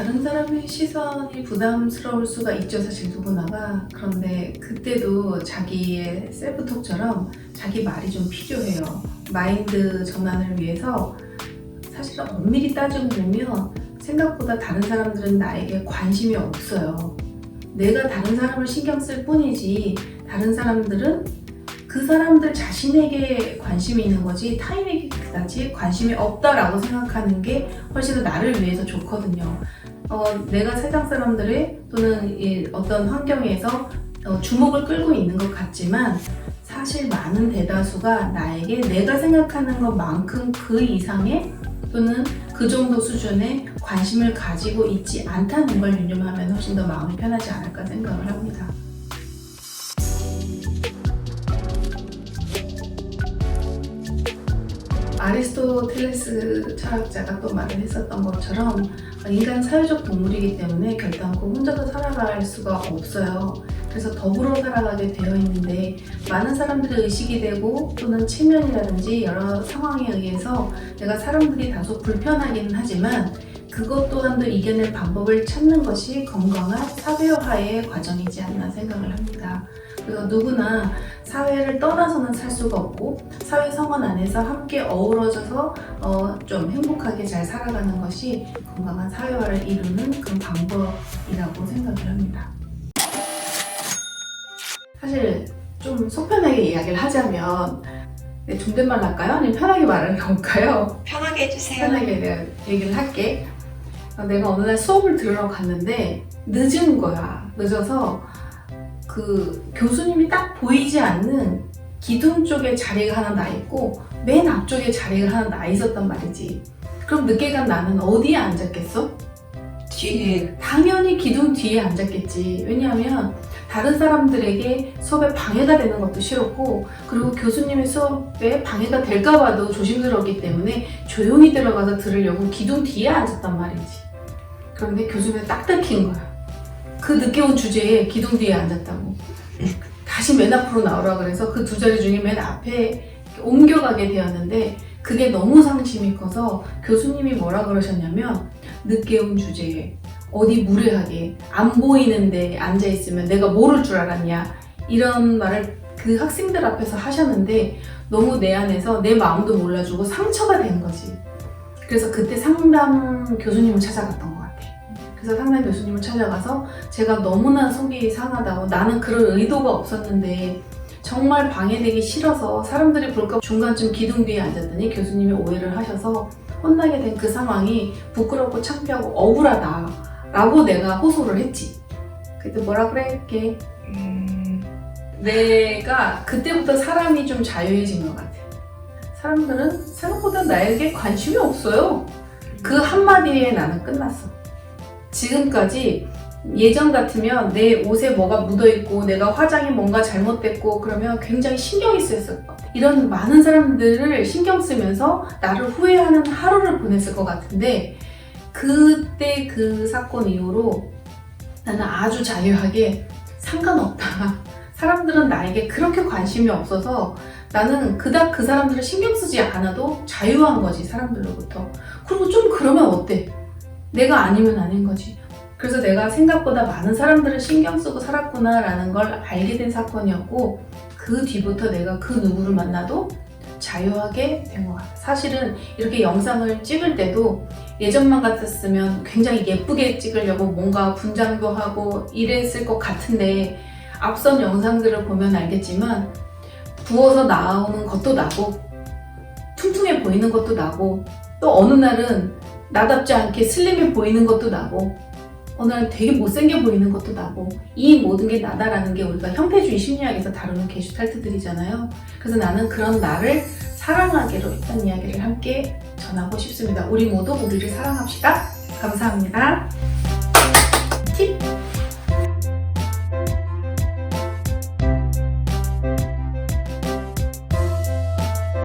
다른 사람의 시선이 부담스러울 수가 있죠, 사실 누구나가. 그런데 그때도 자기의 셀프톡처럼 자기 말이 좀 필요해요. 마인드 전환을 위해서 사실 엄밀히 따지고 보면 생각보다 다른 사람들은 나에게 관심이 없어요. 내가 다른 사람을 신경 쓸 뿐이지 다른 사람들은 그 사람들 자신에게 관심이 있는 거지 타인에게 그다지 관심이 없다라고 생각하는 게 훨씬 더 나를 위해서 좋거든요. 어, 내가 세상 사람들의 또는 이 어떤 환경에서 어, 주목을 끌고 있는 것 같지만 사실 많은 대다수가 나에게 내가 생각하는 것만큼 그 이상의 또는 그 정도 수준의 관심을 가지고 있지 않다는 걸 유념하면 훨씬 더 마음이 편하지 않을까 생각을 합니다. 아리스토텔레스 철학자가 또 말을 했었던 것처럼 인간 사회적 동물이기 때문에 결단코 혼자서 살아갈 수가 없어요. 그래서 더불어 살아가게 되어 있는데 많은 사람들의 의식이 되고 또는 체면이라든지 여러 상황에 의해서 내가 사람들이 다소 불편하기는 하지만 그것 또한도 이겨낼 방법을 찾는 것이 건강한 사회화의 과정이지 않나 생각을 합니다. 그래서 누구나 사회를 떠나서는 살 수가 없고 사회 성원 안에서 함께 어우러져서 어, 좀 행복하게 잘 살아가는 것이 건강한 사회화를 이루는 그 방법이라고 생각을 합니다. 사실 좀 속편하게 이야기를 하자면 네, 존댓말 할까요? 아니면 편하게 말을 해볼까요? 편하게 해주세요. 편하게 내가 얘기를 할게. 어, 내가 어느 날 수업을 들으러 갔는데 늦은 거야. 늦어서 그 교수님이 딱 보이지 않는 기둥 쪽에 자리가 하나 나 있고 맨 앞쪽에 자리가 하나 나 있었단 말이지. 그럼 늦게 간 나는 어디에 앉았겠어? 뒤에 당연히 기둥 뒤에 앉았겠지. 왜냐하면 다른 사람들에게 수업에 방해가 되는 것도 싫었고, 그리고 교수님의 수업에 방해가 될까 봐도 조심스러웠기 때문에 조용히 들어가서 들으려고 기둥 뒤에 앉았단 말이지. 그런데 교수님이 딱 들킨 거야. 그 늦게 온 주제에 기둥 뒤에 앉았다고. 다시 맨 앞으로 나오라 그래서 그 두 자리 중에 맨 앞에 옮겨가게 되었는데, 그게 너무 상심이 커서 교수님이 뭐라 그러셨냐면, 늦게 온 주제에 어디 무례하게 안 보이는데 앉아 있으면 내가 모를 줄 알았냐 이런 말을 그 학생들 앞에서 하셨는데 너무 내 안에서 내 마음도 몰라주고 상처가 된 거지. 그래서 그때 상담 교수님을 찾아갔던. 그래서 상담 교수님을 찾아가서 제가 너무나 속이 상하다고 나는 그럴 의도가 없었는데 정말 방해되기 싫어서 사람들이 볼까 중간쯤 기둥 뒤에 앉았더니 교수님이 오해를 하셔서 혼나게 된 그 상황이 부끄럽고 창피하고 억울하다 라고 내가 호소를 했지. 그때 뭐라 그랬게 음, 내가 그때부터 사람이 좀 자유해진 것 같아. 사람들은 생각보다 나에게 관심이 없어요. 그 한마디에 나는 끝났어 지금까지 예전 같으면 내 옷에 뭐가 묻어있고 내가 화장이 뭔가 잘못됐고 그러면 굉장히 신경이 쓰였을 것 같아. 이런 많은 사람들을 신경 쓰면서 나를 후회하는 하루를 보냈을 것 같은데 그때 그 사건 이후로 나는 아주 자유하게 상관없다. 사람들은 나에게 그렇게 관심이 없어서 나는 그닥 그 사람들을 신경 쓰지 않아도 자유한 거지, 사람들로부터. 그리고 좀 그러면 어때? 내가 아니면 아닌 거지. 그래서 내가 생각보다 많은 사람들을 신경 쓰고 살았구나라는 걸 알게 된 사건이었고 그 뒤부터 내가 그 누구를 만나도 자유하게 된 것 같아. 사실은 이렇게 영상을 찍을 때도 예전만 같았으면 굉장히 예쁘게 찍으려고 뭔가 분장도 하고 이랬을 것 같은데 앞선 영상들을 보면 알겠지만 부어서 나오는 것도 나고 퉁퉁해 보이는 것도 나고 또 어느 날은 나답지 않게 슬림해 보이는 것도 나고 날 되게 못생겨 보이는 것도 나고 이 모든 게 나다라는 게 우리가 형태주의 심리학에서 다루는 게슈탈트들이잖아요. 그래서 나는 그런 나를 사랑하기로 했던 이야기를 함께 전하고 싶습니다. 우리 모두 우리를 사랑합시다. 감사합니다.